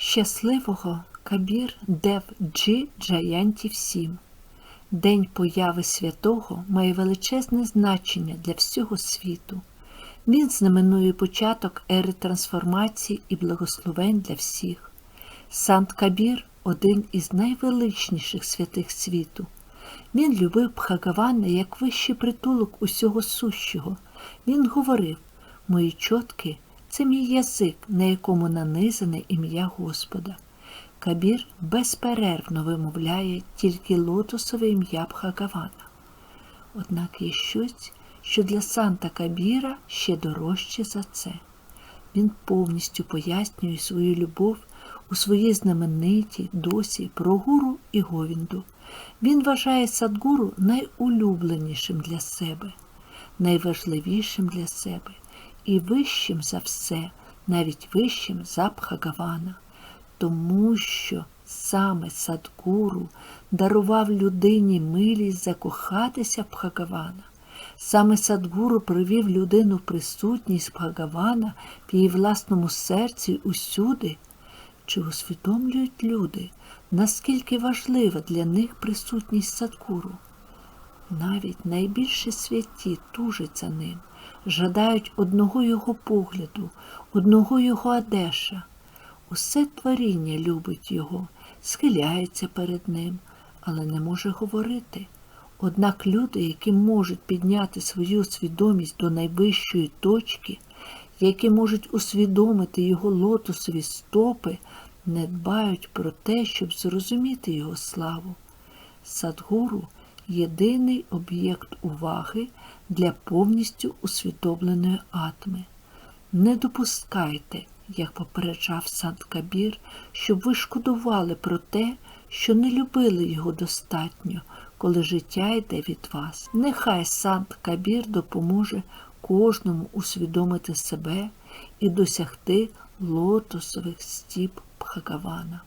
Щасливого Кабір Дев Джі Джаянті всім. День появи святого має величезне значення для всього світу. Він знаменує початок ери трансформації і благословень для всіх. Сант Кабір один із найвеличніших святих світу. Він любив Бхагавана як вищий притулок усього сущого. Він говорив: Мої чотки це мій язик, на якому нанизане ім'я Господа. Кабір безперервно вимовляє тільки лотосове ім'я Бхагавана. Однак є щось, що для Санта Кабіра ще дорожче за це. Він повністю пояснює свою любов у своїй знаменитій досі про гуру і говінду. Він вважає Садгуру найулюбленішим для себе, найважливішим для себе і вищим за все, навіть вищим за Бхагавана, тому що саме Садгуру дарував людині милість закохатися в. Саме Садгуру привів людину в присутність Бхагавана в її власному серці усюди, чи усвідомлюють люди, наскільки важлива для них присутність Садгуру. Навіть найбільші святі тужать за ним, жадають одного його погляду, одного його адеша. Усе творіння любить його, схиляється перед ним, але не може говорити. Однак люди, які можуть підняти свою свідомість до найвищої точки, які можуть усвідомити його лотосові стопи, не дбають про те, щоб зрозуміти його славу. Садгуру єдиний об'єкт уваги для повністю усвідомленої атми. Не допускайте, як попереджав Сант Кабір, щоб ви шкодували про те, що не любили його достатньо, коли життя йде від вас. Нехай Сант Кабір допоможе кожному усвідомити себе і досягти лотосових стіп Бхагавана.